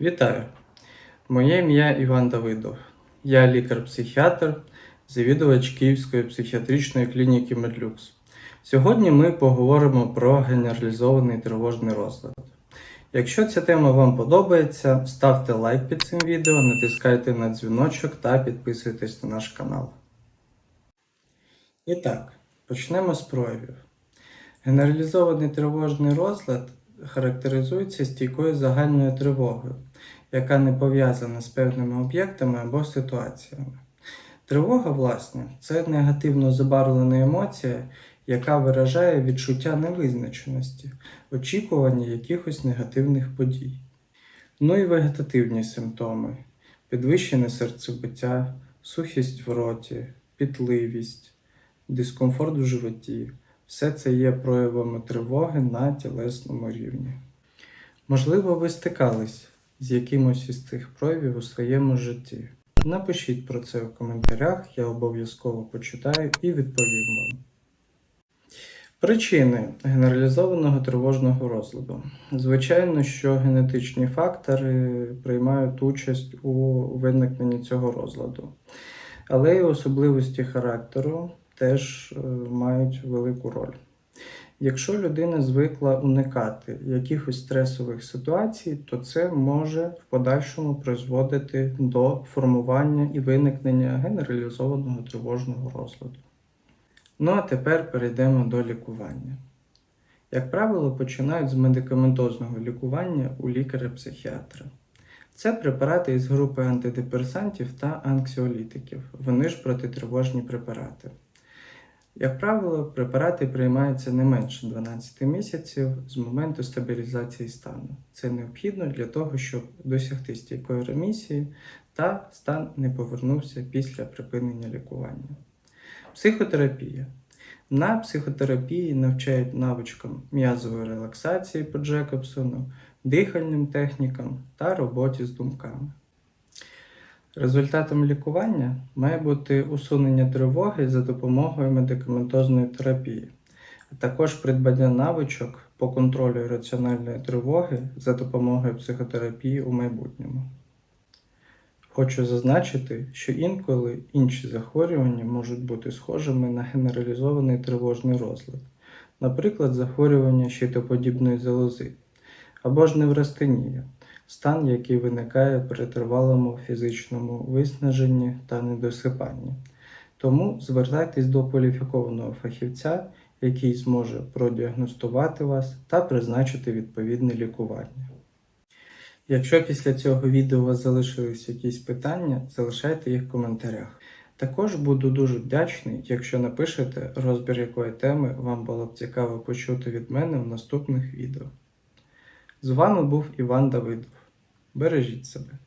Вітаю! Моє ім'я Іван Давидов. Я лікар-психіатр, завідувач Київської психіатричної клініки Медлюкс. Сьогодні ми поговоримо про генералізований тривожний розлад. Якщо ця тема вам подобається, ставте лайк під цим відео, натискайте на дзвіночок та підписуйтесь на наш канал. І так, почнемо з проявів. Генералізований тривожний розлад характеризується стійкою загальною тривогою, яка не пов'язана з певними об'єктами або ситуаціями. Тривога, власне, це негативно забарвлена емоція, яка виражає відчуття невизначеності, очікування якихось негативних подій. Ну і вегетативні симптоми: підвищене серцебиття, сухість в роті, пітливість, дискомфорт в животі. Все це є проявами тривоги на тілесному рівні. Можливо, ви стикались з якимось із цих проявів у своєму житті. Напишіть про це в коментарях, я обов'язково почитаю і відповім вам. Причини генералізованого тривожного розладу. Звичайно, що генетичні фактори приймають участь у виникненні цього розладу, але й особливості характеру теж е, мають велику роль. Якщо людина звикла уникати якихось стресових ситуацій, то це може в подальшому призводити до формування і виникнення генералізованого тривожного розладу. Ну а тепер перейдемо до лікування. Як правило, починають з медикаментозного лікування у лікаря-психіатра. Це препарати із групи антидепресантів та анксіолітиків. Вони ж протитривожні препарати. Як правило, препарати приймаються не менше 12 місяців з моменту стабілізації стану. Це необхідно для того, щоб досягти стійкої ремісії та стан не повернувся після припинення лікування. Психотерапія. На психотерапії навчають навичкам м'язової релаксації по Джекобсону, дихальним технікам та роботі з думками. Результатом лікування має бути усунення тривоги за допомогою медикаментозної терапії, а також придбання навичок по контролю раціональної тривоги за допомогою психотерапії у майбутньому. Хочу зазначити, що інколи інші захворювання можуть бути схожими на генералізований тривожний розлад, наприклад, захворювання щитоподібної залози або ж неврастенія стан, який виникає при тривалому фізичному виснаженні та недосипанні. Тому звертайтесь до кваліфікованого фахівця, який зможе продіагностувати вас та призначити відповідне лікування. Якщо після цього відео у вас залишились якісь питання, залишайте їх в коментарях. Також буду дуже вдячний, якщо напишете розбір якої теми вам було б цікаво почути від мене в наступних відео. З вами був Іван Давидов. Бережіть себе.